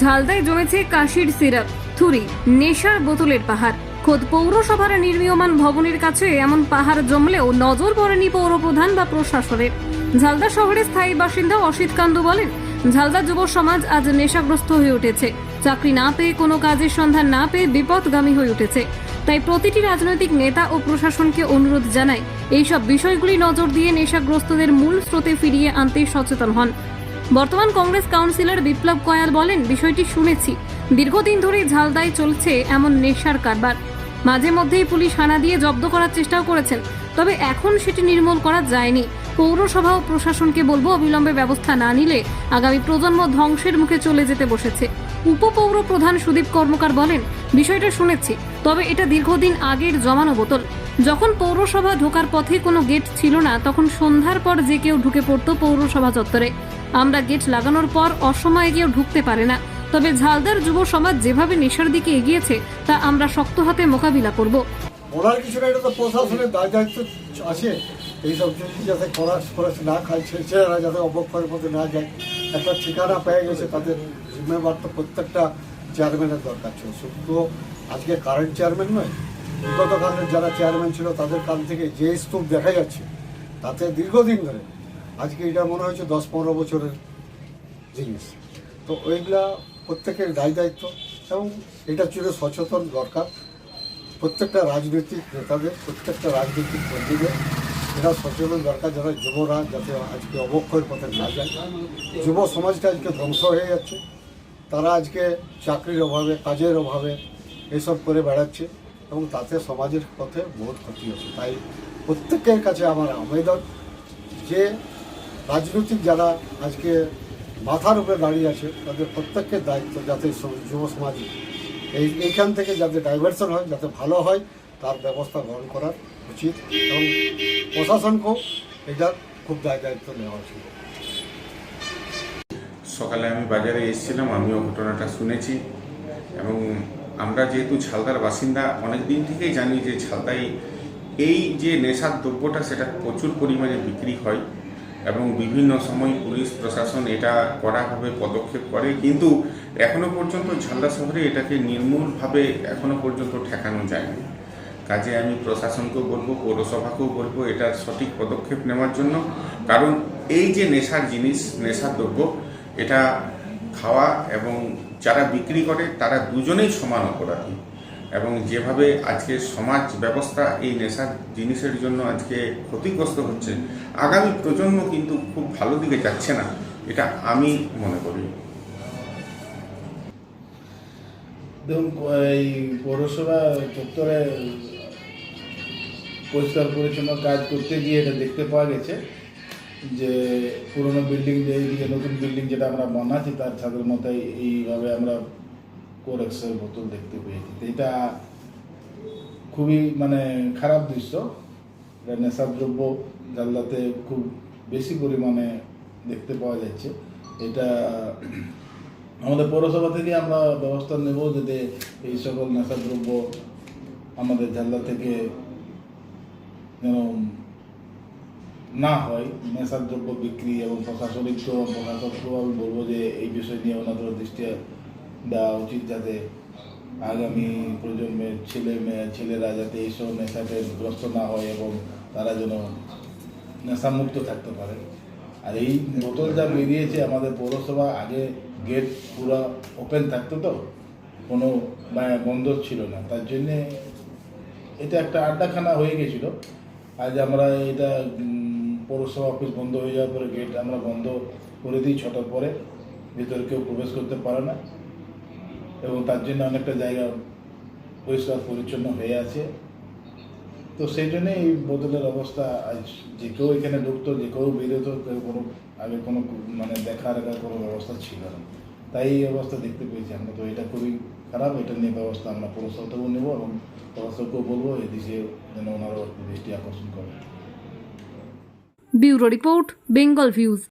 ঝালদায় জমেছে কাশির সিরাপ, থুরি, নেশার বোতলের পাহাড়। খোদ পৌরসভার নির্মীয়মান ভবনের কাছে এমন পাহাড় জমলেও নজর পড়েনি পৌরপ্রধান বা প্রশাসনের। ঝালদা শহরের স্থায়ী বাসিন্দা অসিত কান্দু বলেন, ঝালদা যুব সমাজ আজ নেশাগ্রস্ত হয়ে উঠেছে। চাকরি না পেয়ে কোনো কাজের সন্ধান না পেয়ে বিপদগামী হয়ে উঠেছে। তাই প্রতিটি রাজনৈতিক নেতা ও প্রশাসনকে অনুরোধ জানায়, এইসব বিষয়গুলি নজর দিয়ে নেশাগ্রস্তদের মূল স্রোতে ফিরিয়ে আনতে সচেতন হন। বর্তমান কংগ্রেস কাউন্সিলর বিপ্লব কয়াল বলেন, বিষয়টি শুনেছি। দীর্ঘদিন ধরে ঝালদায় চলছে এমন নেশার কারবার। মাঝে মধ্যেই পুলিশ হানা দিয়ে জব্দ করার চেষ্টাও করেছেন, তবে এখন সেটি নির্মূল করা যায়নি। পৌরসভা ও প্রশাসনকে বলব, অবিলম্বে ব্যবস্থা না নিলে আগামী প্রজন্ম ধ্বংসের মুখে চলে যেতে বসেছে। উপপৌর প্রধান সুদীপ কর্মকার বলেন, বিষয়টা শুনেছি, তবে এটা দীর্ঘদিন আগের জমানো বোতল। যখন পৌরসভা ঢোকার পথে কোনো গেট ছিল না, তখন সন্ধ্যার পর যে কেউ ঢুকে পড়তো পৌরসভা চত্বরে। আমরা গেট লাগানোর পর অসময়ে কেউ ঢুকতে পারে না। তবে ঝালদার যুব সমাজ যেভাবে নেশার দিকে এগিয়েছে, তা আমরা শক্ত হাতে মোকাবিলা করব। ওনার কিছু না এটা তো প্রশাসনের দায় দায়িত্ব আছে। এইসব জিনিস যাতে করা করে না খায় ছেলেরা যাতে অবক্ষয়ের মধ্যে না যায়, একটা ঠিকানা পেয়ে গেছে তাদের জিম্মেবার তো প্রত্যেকটা চেয়ারম্যানের দরকার ছিল। শুধু আজকে কারেন্ট চেয়ারম্যান নয় বিগত কালের যারা চেয়ারম্যান ছিল তাদের কাল থেকে যে স্তূপ দেখা যাচ্ছে, তাতে দীর্ঘদিন ধরে আজকে এটা মনে হচ্ছে দশ পনেরো বছরের জিনিস। তো ওইগুলা প্রত্যেকের দায় দায়িত্ব এবং এটা ছিল সচেতন দরকার। প্রত্যেকটা রাজনৈতিক নেতাদের, প্রত্যেকটা রাজনৈতিক কর্মীদের এরা সচেতন দরকার যারা যুবরা যাতে আজকে অবক্ষয়ের পথে না যায়। যুব সমাজটা আজকে ধ্বংস হয়ে যাচ্ছে। তারা আজকে চাকরির অভাবে, কাজের অভাবে এসব করে বেড়াচ্ছে এবং তাতে সমাজের পথে বহুত ক্ষতি হচ্ছে। তাই প্রত্যেকের কাছে আমার আবেদন যে রাজনৈতিক যারা আজকে মাথার উপরে দাঁড়িয়ে আছে, তাদের প্রত্যেকের দায়িত্ব যাতে যুব সমাজ এই, এইখান থেকে যাতে ডাইভার্সন হয়, যাতে ভালো হয়, তার ব্যবস্থা গ্রহণ করা উচিত এবং প্রশাসনকেও এটার খুব দায়, দায়িত্ব নেওয়া উচিত। সকালে আমি বাজারে এসেছিলাম, আমিও ঘটনাটা শুনেছি এবং আমরা যেহেতু ঝালদার বাসিন্দা, অনেক দিন থেকেই জানি যে ঝালদায় এই যে নেশার দ্রব্যটা, সেটা প্রচুর পরিমাণে বিক্রি হয়। এবং বিভিন্ন সময় পুলিশ প্রশাসন এটা কড়াভাবে পদক্ষেপ করে। কিন্তু এখনও পর্যন্ত ঝালদা শহরে এটাকে নির্মূলভাবে এখনও পর্যন্ত ঠেকানো যায়নি। কাজে আমি প্রশাসনকেও বলব, পৌরসভাকেও বলব, এটা সঠিক পদক্ষেপ নেওয়ার জন্য। কারণ এই যে নেশার জিনিস, নেশার দ্রব্য, এটা খাওয়া এবং যারা বিক্রি করে, তারা দুজনেই সমান অপরাধী। এবং যেভাবে আজকে সমাজ ব্যবস্থা এই নেশার জিনিসের জন্য আজকে ক্ষতিগ্রস্ত হচ্ছে, আগামী প্রজন্ম কিন্তু খুব ভালো দিকে যাচ্ছে না, এটা আমি মনে করি। দেখুন, এই পৌরসভা চত্বরে পরিষ্কার পরিচ্ছন্ন কাজ করতে গিয়ে এটা দেখতে পাওয়া গেছে যে পুরনো বিল্ডিং যে নতুন বিল্ডিং যেটা আমরা বানাচ্ছি, তার ছাদের মধ্যে এইভাবে আমরা কোরেক্সের বোতল দেখতে পেয়েছি এটা খুবই মানে খারাপ দৃশ্য। এটা নেশার দ্রব্য জানলাতে খুব বেশি পরিমাণে দেখতে পাওয়া যাচ্ছে। এটা আমাদের পৌরসভা থেকে আমরা ব্যবস্থা নেব যাতে এই সকল নেশাদ্রব্য আমাদের ঝালদা থেকে যেন না হয়। নেশাদ্রব্য বিক্রি এবং প্রশাসনিক তো প্রশাসনকেও আমি বলব যে এই বিষয় নিয়ে ওনাদের দৃষ্টি দেওয়া উচিত যাতে আগামী প্রজন্মের ছেলে মেয়ে, ছেলেরা যাতে এইসব নেশাতে গ্রস্ত না হয় এবং তারা যেন নেশামুক্ত থাকতে পারে। আর এই বোতল যা বেরিয়েছে আমাদের পৌরসভা, আগে গেট পুরো ওপেন থাকতো তো, কোনো বন্ধ ছিল না। তার জন্যে এটা একটা আড্ডাখানা হয়ে গেছিল। আজ আমরা এটা পৌরসভা অফিস বন্ধ হয়ে যাওয়ার পরে গেট আমরা বন্ধ করে দিই ছটার পরে, ভিতরে কেউ প্রবেশ করতে পারে না। এবং তার জন্য অনেকটা জায়গা পরিষ্কার পরিচ্ছন্ন হয়ে আছে। তো সেই জন্যে এই বোতলের অবস্থা আজ যে কেউ এখানে ঢুকতো, যে কেউ বেরোতো, কেউ কোনো, আগে কোনো মানে দেখা রাখার কোনো ব্যবস্থা ছিল না। তাই এই অবস্থা দেখতে পেয়েছি আমরা। তো এটা খুবই খারাপ, এটা নিয়ে ব্যবস্থা আমরা পৌরসভা নেব এবং পৌরসভাকেও বলব এদিকে যেন ওনারা একটু দৃষ্টি আকর্ষণ করে। Bureau report, Bengal views.